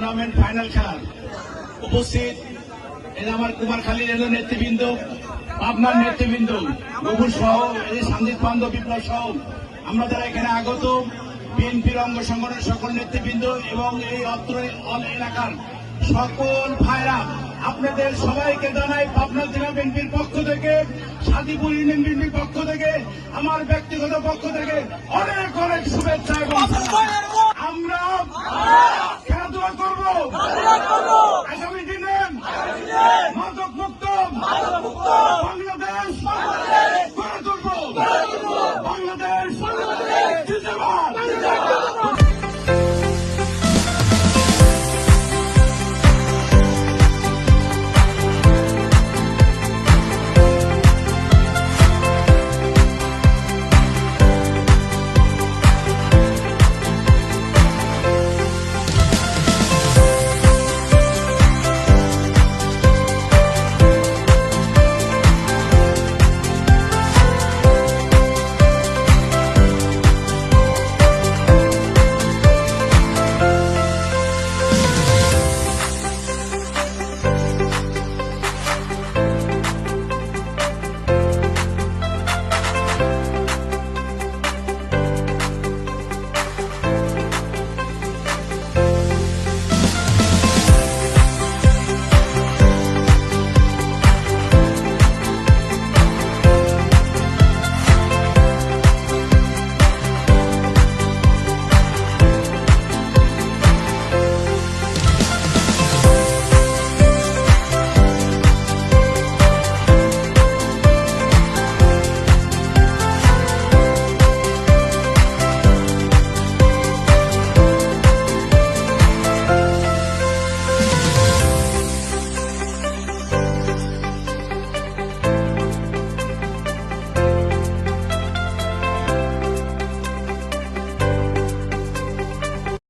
Tournament final খেলার উপস্থিত এই যে আমার কুমারখালীর এলো নেতৃবৃন্দ পাবনার নেতৃবৃন্দ গফুর সহ এই যে সন্দীপ পান্দ বিপ্লব সহ। আমরা যারা এখানে আগত বিএনপির অঙ্গ সংগঠনের সকল নেতৃবৃন্দ এবং এই অত্র এলাকার সকল ভাইরা আপনাদের সবাইকে জানাই পাবনা জেলা বিএনপির পক্ষ থেকে সাদিপুর ইউনিয়ন বিএনপির পক্ষ থেকে আমার ব্যক্তিগত পক্ষ থেকে অনেক অনেক শুভেচ্ছা